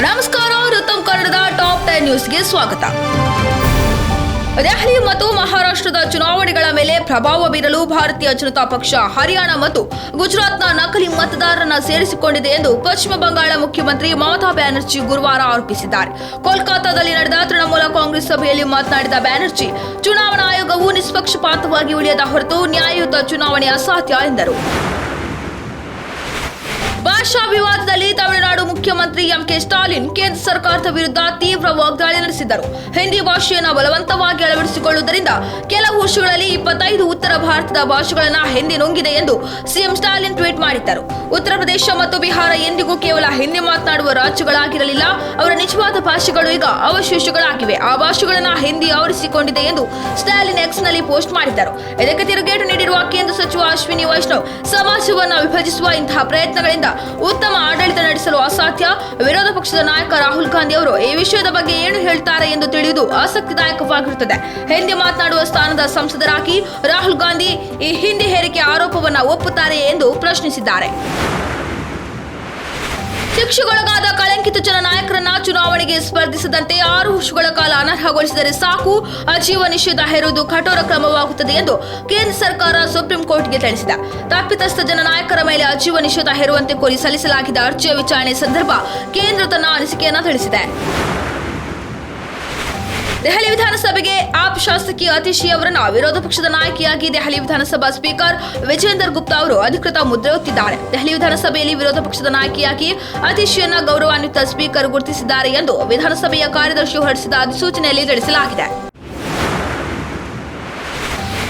ನಮಸ್ಕಾರ ಋತಮ್ ಕನ್ನಡದ top ten ನ್ಯೂಸ್ಗೆ ಸ್ವಾಗತ. ದೆಹಲಿ ಮತ್ತು ಮಹಾರಾಷ್ಟ್ರದ ಚುನಾವಣೆಗಳ ಮೇಲೆ ಪ್ರಭಾವ ಬೀರಲು ಭಾರತೀಯ ಜನತಾ ಪಕ್ಷ ಹರಿಯಾಣ ಮತ್ತು ಗುಜರಾತ್ನ ನಕಲಿ ಮತದಾರರನ್ನ ಸೇರಿಸಿಕೊಂಡಿದೆ ಎಂದು ಪಶ್ಚಿಮ ಬಂಗಾಳ ಮುಖ್ಯಮಂತ್ರಿ ಮಮತಾ ಬ್ಯಾನರ್ಜಿ ಗುರುವಾರ ಆರೋಪಿಸಿದ್ದಾರೆ. ಕೋಲ್ಕತ್ತಾದಲ್ಲಿ ನಡೆದ ತೃಣಮೂಲ ಕಾಂಗ್ರೆಸ್ ಸಭೆಯಲ್ಲಿ ಮಾತನಾಡಿದ ಬ್ಯಾನರ್ಜಿ, ಚುನಾವಣಾ ಆಯೋಗವು ನಿಷ್ಪಕ್ಷಪಾತವಾಗಿ ಉಳಿಯದ ಹೊರತು ನ್ಯಾಯಯುತ ಚುನಾವಣೆ ಅಸಾಧ್ಯ ಎಂದರು. ಭಾಷಾ ವಿವಾದದಲ್ಲಿ ತಮಿಳುನಾಡು ಮುಖ್ಯಮಂತ್ರಿ ಎಂಕೆ ಸ್ಟಾಲಿನ್ ಕೇಂದ್ರ ಸರ್ಕಾರದ ವಿರುದ್ಧ ತೀವ್ರ ವಾಗ್ದಾಳಿ ನಡೆಸಿದರು ಹಿಂದಿ ಭಾಷೆಯನ್ನು ಬಲವಂತವಾಗಿ ಅಳವಡಿಸಿಕೊಳ್ಳುವುದರಿಂದ ಕೆಲವು ವರ್ಷಗಳಲ್ಲಿ ಇಪ್ಪತ್ತೈದು ಉತ್ತರ ಭಾರತದ ಭಾಷೆಗಳನ್ನು ಹಿಂದಿ ನುಂಗಿದೆ ಎಂದು ಸಿಎಂ ಸ್ಟಾಲಿನ್ ಟ್ವೀಟ್ ಮಾಡಿದ್ದರು. ಉತ್ತರ ಪ್ರದೇಶ ಮತ್ತು ಬಿಹಾರ ಎಂದಿಗೂ ಕೇವಲ ಹಿಂದಿ ಮಾತನಾಡುವ ರಾಜ್ಯಗಳಾಗಿರಲಿಲ್ಲ. ಅವರ ನಿಜವಾದ ಭಾಷೆಗಳು ಈಗ ಅವಶೇಷಗಳಾಗಿವೆ. ಆ ಭಾಷೆಗಳನ್ನು ಹಿಂದಿ ಆವರಿಸಿಕೊಂಡಿದೆ ಎಂದು ಸ್ಟಾಲಿನ್ ಎಕ್ಸ್ನಲ್ಲಿ ಪೋಸ್ಟ್ ಮಾಡಿದ್ದರು. ಇದಕ್ಕೆ ತಿರುಗೇಟು ನೀಡಿರುವ ಕೇಂದ್ರ ಸಚಿವ ಅಶ್ವಿನಿ ವೈಷ್ಣವ್ ಸಮಾಜವನ್ನು ವಿಭಜಿಸುವ ಇಂತಹ ಪ್ರಯತ್ನಗಳಿಂದ ಉತ್ತಮ ಆಡಳಿತ ನಡೆಸಲು ಅಸಾಧ್ಯ. ವಿರೋಧ ಪಕ್ಷದ ನಾಯಕ ರಾಹುಲ್ ಗಾಂಧಿ ಅವರು ಈ ವಿಷಯದ ಬಗ್ಗೆ ಏನು ಹೇಳ್ತಾರೆ ಎಂದು ತಿಳಿಯುವುದು ಆಸಕ್ತಿದಾಯಕವಾಗಿರುತ್ತದೆ. ಹಿಂದಿ ಮಾತನಾಡುವ ಸ್ಥಾನದ ಸಂಸದರಾಗಿ ರಾಹುಲ್ ಗಾಂಧಿ ಈ ಹಿಂದಿ ಹೇರಿಕೆ ಆರೋಪವನ್ನು ಒಪ್ಪುತ್ತಾರೆ ಎಂದು ಪ್ರಶ್ನಿಸಿದ್ದಾರೆ. ಶಿಕ್ಷೆಗೊಳಗಾದ ಕಳಂಕಿತ ಜನ ನಾಯಕರನ್ನ ಚುನಾವಣೆಗೆ ಸ್ಪರ್ಧಿಸದಂತೆ ಆರು ವರ್ಷಗಳ ಕಾಲ ಅನರ್ಹಗೊಳಿಸಿದರೆ ಸಾಕು. ಅಜೀವ ನಿಷೇಧ ಹೇರುವುದು ಕಠೋರ ಕ್ರಮವಾಗುತ್ತದೆ ಎಂದು ಕೇಂದ್ರ ಸರ್ಕಾರ ಸುಪ್ರೀಂ ಕೋರ್ಟ್ಗೆ ತಿಳಿಸಿದೆ. ತಪ್ಪಿತಸ್ಥ ಜನ ನಾಯಕರ ಮೇಲೆ ಅಜೀವ ನಿಷೇಧ ಹೇರುವಂತೆ ಕೋರಿ ಸಲ್ಲಿಸಲಾಗಿದ್ದ ಅರ್ಜಿಯ ವಿಚಾರಣೆ ಸಂದರ್ಭ ಕೇಂದ್ರ ತನ್ನ ಅನಿಸಿಕೆಯನ್ನು ತಿಳಿಸಿದೆ. ದೆಹಲಿ ವಿಧಾನಸಭೆಗೆ ಆಪ್ ಶಾಸಕಿ ಅತಿಶಿ ಅವರನ್ನ ವಿರೋಧ ಪಕ್ಷದ ನಾಯಕಿಯಾಗಿ ದೆಹಲಿ ವಿಧಾನಸಭಾ ಸ್ಪೀಕರ್ ವಿಜೇಂದರ್ ಗುಪ್ತಾ ಅವರು ಅಧಿಕೃತ ಮುದ್ರೆ ಒತ್ತಿದ್ದಾರೆ ದೆಹಲಿ ವಿಧಾನಸಭೆಯಲ್ಲಿ ವಿರೋಧ ಪಕ್ಷದ ನಾಯಕಿಯಾಗಿ ಅತಿಶಿಯನ್ನ ಗೌರವಾನ್ವಿತ ಸ್ಪೀಕರ್ ಗುರುತಿಸಿದ್ದಾರೆ ಎಂದು ವಿಧಾನಸಭೆಯ ಕಾರ್ಯದರ್ಶಿ ಹೊರಡಿಸಿದ ಅಧಿಸೂಚನೆಯಲ್ಲಿ ತಿಳಿಸಲಾಗಿದೆ.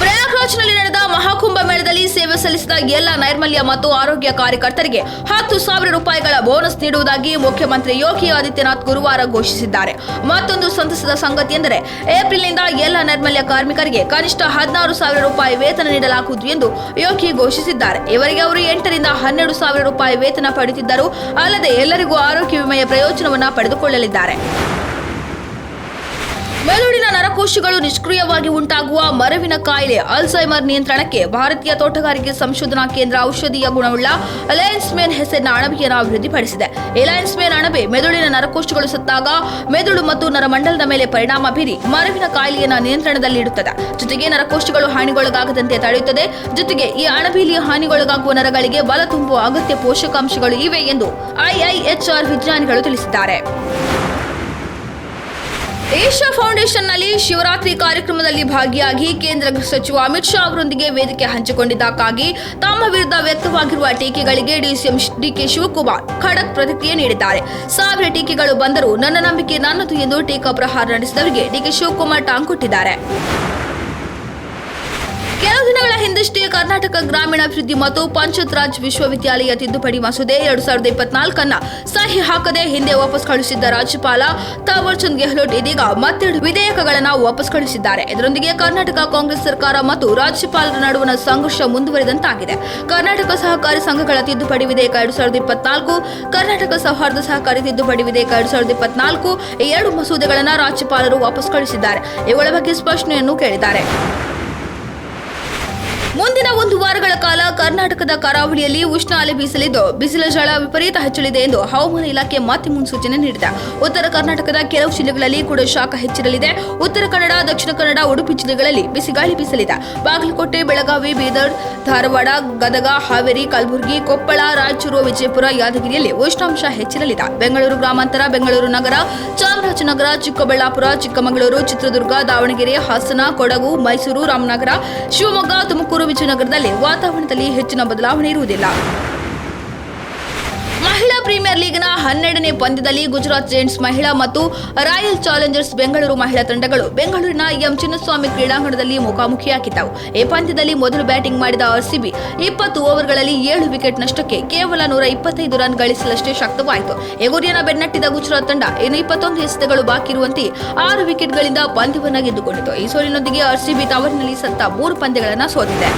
ಪ್ರಯಾಗ್ರಾಜ್ನಲ್ಲಿ ನಡೆದ ಮಹಾಕುಂಭ ಸೇವೆ ಸಲ್ಲಿಸಿದ ಎಲ್ಲ ನೈರ್ಮಲ್ಯ ಮತ್ತು ಆರೋಗ್ಯ ಕಾರ್ಯಕರ್ತರಿಗೆ ಹತ್ತು ಸಾವಿರ ರೂಪಾಯಿಗಳ ಬೋನಸ್ ನೀಡುವುದಾಗಿ ಮುಖ್ಯಮಂತ್ರಿ ಯೋಗಿ ಆದಿತ್ಯನಾಥ್ ಗುರುವಾರ ಘೋಷಿಸಿದ್ದಾರೆ. ಮತ್ತೊಂದು ಸಂತಸದ ಸಂಗತಿ ಎಂದರೆ, ಏಪ್ರಿಲ್ನಿಂದ ಎಲ್ಲ ನೈರ್ಮಲ್ಯ ಕಾರ್ಮಿಕರಿಗೆ ಕನಿಷ್ಠ ಹದಿನಾರು ಸಾವಿರ ರೂಪಾಯಿ ವೇತನ ನೀಡಲಾಗುವುದು ಎಂದು ಯೋಗಿ ಘೋಷಿಸಿದ್ದಾರೆ. ಇವರಿಗೆ ಅವರು ಎಂಟರಿಂದ ಹನ್ನೆರಡು ಸಾವಿರ ರೂಪಾಯಿ ವೇತನ ಪಡೆಯುತ್ತಿದ್ದರು, ಅಲ್ಲದೆ ಎಲ್ಲರಿಗೂ ಆರೋಗ್ಯ ವಿಮೆಯ ಪ್ರಯೋಜನವನ್ನು ಪಡೆದುಕೊಳ್ಳಲಿದ್ದಾರೆ. ಮೆದುಳಿನ ನರಕೋಶಗಳು ನಿಷ್ಕ್ರಿಯವಾಗಿ ಉಂಟಾಗುವ ಮರವಿನ ಕಾಯಿಲೆ ಅಲ್ಸೈಮರ್ ನಿಯಂತ್ರಣಕ್ಕೆ ಭಾರತೀಯ ತೋಟಗಾರಿಕೆ ಸಂಶೋಧನಾ ಕೇಂದ್ರ ಔಷಧೀಯ ಗುಣವುಳ್ಳ ಅಲಯನ್ಸ್ ಮೇನ್ ಹೆಸರಿನ ಅಣಬೆಯನ್ನು ಅಭಿವೃದ್ಧಿಪಡಿಸಿದೆ. ಎಲಯನ್ಸ್ ಮೇನ್ ಅಣಬೆ ಮೆದುಳಿನ ನರಕೋಶಗಳು ಸತ್ತಾಗ ಮೆದುಳು ಮತ್ತು ನರಮಂಡಲದ ಮೇಲೆ ಪರಿಣಾಮ ಬೀರಿ ಮರವಿನ ಕಾಯಿಲೆಯನ್ನು ನಿಯಂತ್ರಣದಲ್ಲಿಡುತ್ತದೆ ಜೊತೆಗೆ ನರಕೋಶಗಳು ಹಾನಿಗೊಳಗಾಗದಂತೆ ತಡೆಯುತ್ತದೆ. ಜೊತೆಗೆ ಈ ಅಣಬೆಯಲ್ಲಿ ಹಾನಿಗೊಳಗಾಗುವ ನರಗಳಿಗೆ ಬಲ ತುಂಬುವ ಅಗತ್ಯ ಪೋಷಕಾಂಶಗಳು ಇವೆ ಎಂದು ಐಐಎಚ್ಆರ್ ವಿಜ್ಞಾನಿಗಳು ತಿಳಿಸಿದ್ದಾರೆ. ಏಷ್ಯಾ ಫೌಂಡೇಶನ್ನಲ್ಲಿ ಶಿವರಾತ್ರಿ ಕಾರ್ಯಕ್ರಮದಲ್ಲಿ ಭಾಗಿಯಾಗಿ ಕೇಂದ್ರ ಗೃಹ ಸಚಿವ ಅಮಿತ್ ಶಾ ಅವರೊಂದಿಗೆ ವೇದಿಕೆ ಹಂಚಿಕೊಂಡಿದ್ದಕ್ಕಾಗಿ ತಮ್ಮ ವಿರುದ್ಧ ವ್ಯಕ್ತವಾಗಿರುವ ಟೀಕೆಗಳಿಗೆ ಡಿಸಿಎಂ ಡಿಕೆ ಶಿವಕುಮಾರ್ ಖಡಕ್ ಪ್ರತಿಕ್ರಿಯೆ ನೀಡಿದ್ದಾರೆ. ಸಾವಿರ ಟೀಕೆಗಳು ಬಂದರೂ ನನ್ನ ನಂಬಿಕೆ ನನ್ನದು ಎಂದು ಟೀಕಾ ಪ್ರಹಾರ ನಡೆಸಿದವರಿಗೆ ಡಿಕೆ ಶಿವಕುಮಾರ್ ಟಾಂಗ್ ಕೊಟ್ಟಿದ್ದಾರೆ. ಕೆಲವು ದಿನಗಳ ಹಿಂದಷ್ಟೇ ಕರ್ನಾಟಕ ಗ್ರಾಮೀಣಾಭಿವೃದ್ಧಿ ಮತ್ತು ಪಂಚಾಯತ್ ರಾಜ್ ವಿಶ್ವವಿದ್ಯಾಲಯ ತಿದ್ದುಪಡಿ ಮಸೂದೆ ಎರಡು ಸಾವಿರದ ಇಪ್ಪತ್ನಾಲ್ಕನ್ನ ಸಹಿ ಹಾಕದೆ ಹಿಂದೆ ವಾಪಸ್ ಕಳುಹಿಸಿದ್ದ ರಾಜ್ಯಪಾಲ ತಾವರ್ ಚಂದ್ ಗೆಹ್ಲೋಟ್ ಇದೀಗ ಮತ್ತೆರಡು ವಿಧೇಯಕಗಳನ್ನು ವಾಪಸ್ ಕಳುಹಿಸಿದ್ದಾರೆ. ಇದರೊಂದಿಗೆ ಕರ್ನಾಟಕ ಕಾಂಗ್ರೆಸ್ ಸರ್ಕಾರ ಮತ್ತು ರಾಜ್ಯಪಾಲರ ನಡುವಿನ ಸಂಘರ್ಷ ಮುಂದುವರಿದಂತಾಗಿದೆ. ಕರ್ನಾಟಕ ಸಹಕಾರಿ ಸಂಘಗಳ ತಿದ್ದುಪಡಿ ವಿಧೇಯಕ ಎರಡು ಸಾವಿರದ ಇಪ್ಪತ್ನಾಲ್ಕು, ಕರ್ನಾಟಕ ಸೌಹಾರ್ದ ಸಹಕಾರಿ ತಿದ್ದುಪಡಿ ವಿಧೇಯಕ ಎರಡು ಸಾವಿರದ ಇಪ್ಪತ್ನಾಲ್ಕು ಎರಡು ಮಸೂದೆಗಳನ್ನು ರಾಜ್ಯಪಾಲರು ವಾಪಸ್ ಕಳುಹಿಸಿದ್ದಾರೆ. ಇವುಗಳ ಬಗ್ಗೆ ಸ್ಪಷ್ಟನೆಯನ್ನು ಕೇಳಿದ್ದಾರೆ. ಮುಂದಿನ ಒಂದು ವಾರಗಳ ಕಾಲ ಕರ್ನಾಟಕದ ಕರಾವಳಿಯಲ್ಲಿ ಉಷ್ಣ ಅಲೆ ಬೀಸಲಿದ್ದು, ಬಿಸಿಲ ಜಳ ವಿಪರೀತ ಹೆಚ್ಚಲಿದೆ ಎಂದು ಹವಾಮಾನ ಇಲಾಖೆ ಮತ್ತೆ ಮುನ್ಸೂಚನೆ ನೀಡಿದೆ. ಉತ್ತರ ಕರ್ನಾಟಕದ ಕೆಲವು ಜಿಲ್ಲೆಗಳಲ್ಲಿ ಕೂಡ ಶಾಖ ಹೆಚ್ಚಿರಲಿದೆ. ಉತ್ತರ ಕನ್ನಡ, ದಕ್ಷಿಣ ಕನ್ನಡ, ಉಡುಪಿ ಜಿಲ್ಲೆಗಳಲ್ಲಿ ಬಿಸಿಗಾಳಿ ಬೀಸಲಿದೆ. ಬಾಗಲಕೋಟೆ, ಬೆಳಗಾವಿ, ಬೀದರ್, ಧಾರವಾಡ, ಗದಗ, ಹಾವೇರಿ, ಕಲಬುರಗಿ, ಕೊಪ್ಪಳ, ರಾಯಚೂರು, ವಿಜಯಪುರ, ಯಾದಗಿರಿಯಲ್ಲಿ ಉಷ್ಣಾಂಶ ಹೆಚ್ಚಿರಲಿದೆ. ಬೆಂಗಳೂರು ಗ್ರಾಮಾಂತರ, ಬೆಂಗಳೂರು ನಗರ, ಚಾಮರಾಜನಗರ, ಚಿಕ್ಕಬಳ್ಳಾಪುರ, ಚಿಕ್ಕಮಗಳೂರು, ಚಿತ್ರದುರ್ಗ, ದಾವಣಗೆರೆ, ಹಾಸನ, ಕೊಡಗು, ಮೈಸೂರು, ರಾಮನಗರ, ಶಿವಮೊಗ್ಗ, ತುಮಕೂರು, ವಿಜಯನಗರದಲ್ಲಿ ವಾತಾವರಣದಲ್ಲಿ ಹೆಚ್ಚಿನ ಬದಲಾವಣೆ ಇರುವುದಿಲ್ಲ. ಮಹಿಳಾ ಪ್ರೀಮಿಯರ್ ಲೀಗ್ನ ಹನ್ನೆರಡನೇ ಪಂದ್ಯದಲ್ಲಿ ಗುಜರಾತ್ ಜೈಂಟ್ಸ್ ಮಹಿಳಾ ಮತ್ತು ರಾಯಲ್ ಚಾಲೆಂಜರ್ಸ್ ಬೆಂಗಳೂರು ಮಹಿಳಾ ತಂಡಗಳು ಬೆಂಗಳೂರಿನ ಎಂ ಚಿನ್ನಸ್ವಾಮಿ ಕ್ರೀಡಾಂಗಣದಲ್ಲಿ ಮುಖಾಮುಖಿಯಾಗಿದ್ದವು. ಈ ಪಂದ್ಯದಲ್ಲಿ ಮೊದಲು ಬ್ಯಾಟಿಂಗ್ ಮಾಡಿದ ಆರ್ಸಿಬಿ ಇಪ್ಪತ್ತು ಓವರ್ಗಳಲ್ಲಿ ಏಳು ವಿಕೆಟ್ ನಷ್ಟಕ್ಕೆ ಕೇವಲ ನೂರ ಇಪ್ಪತ್ತೈದು ರನ್ ಗಳಿಸಲಷ್ಟೇ ಶಕ್ತವಾಯಿತು. ಈ ಬೆನ್ನಟ್ಟಿದ ಗುಜರಾತ್ ತಂಡ ಇನ್ನು ಇಪ್ಪತ್ತೊಂದು ಎಸೆತಗಳು ಬಾಕಿ ಇರುವಂತೆ ಆರು ವಿಕೆಟ್ಗಳಿಂದ ಪಂದ್ಯವನ್ನು ಗೆದ್ದುಕೊಂಡಿತು ಈ ಸೋಲಿನೊಂದಿಗೆ ಆರ್ಸಿಬಿ ತವರಿನಲ್ಲಿ ಸತ್ತ ಮೂರು ಪಂದ್ಯಗಳನ್ನು ಸೋತಿದೆ.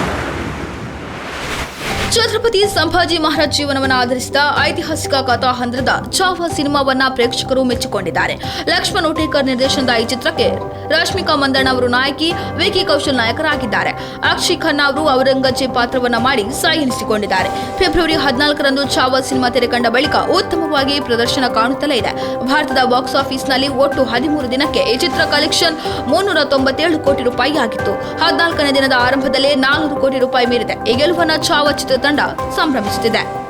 ಛತ್ರಪತಿ ಸಂಭಾಜಿ ಮಹಾರಾಜ್ ಜೀವನವನ್ನು ಆಧರಿಸಿದ ಐತಿಹಾಸಿಕ ಕಥಾಹಂದ್ರದ ಚಾವ ಸಿನಿಮಾವನ್ನ ಪ್ರೇಕ್ಷಕರು ಮೆಚ್ಚಿಕೊಂಡಿದ್ದಾರೆ. ಲಕ್ಷ್ಮಣ್ ಉಟೇಕರ್ ನಿರ್ದೇಶನದ ಈ ಚಿತ್ರಕ್ಕೆ ರಶ್ಮಿಕಾ ಮಂದಣ್ಣ ಅವರು ನಾಯಕಿ ವಿಕಿ ಕೌಶಲ್ ನಾಯಕರಾಗಿದ್ದಾರೆ. ಅಕ್ಷಯ್ ಖನ್ನಾ ಅವರು ಔರಂಗಜೇಬ್ ಪಾತ್ರವನ್ನ ಮಾಡಿ ಸಾಯಿ ಎನಿಸಿಕೊಂಡಿದ್ದಾರೆ ಫೆಬ್ರವರಿ ಹದಿನಾಲ್ಕರಂದು ಚಾವ ಸಿನಿಮಾ ತೆರೆಕಂಡ ಬಳಿಕ ಉತ್ತಮವಾಗಿ ಪ್ರದರ್ಶನ ಕಾಣುತ್ತಲೇ ಇದೆ. ಭಾರತದ ಬಾಕ್ಸ್ ಆಫೀಸ್ನಲ್ಲಿ ಒಟ್ಟು ಹದಿಮೂರು ದಿನಕ್ಕೆ ಈ ಚಿತ್ರ ಕಲೆಕ್ಷನ್ ಮುನ್ನೂರ ತೊಂಬತ್ತೇಳು ಕೋಟಿ ರೂಪಾಯಿ ಆಗಿತ್ತು ಹದಿನಾಲ್ಕನೇ ದಿನದ ಆರಂಭದಲ್ಲೇ ನಾಲ್ನೂರು ಕೋಟಿ ರೂಪಾಯಿ ಮೀರಿದೆ. ಈ ಗೆಲುವನ್ನ ಚಾವ ಚಿತ್ರತಂಡ ಸಂಭ್ರಮಿಸುತ್ತಿದೆ.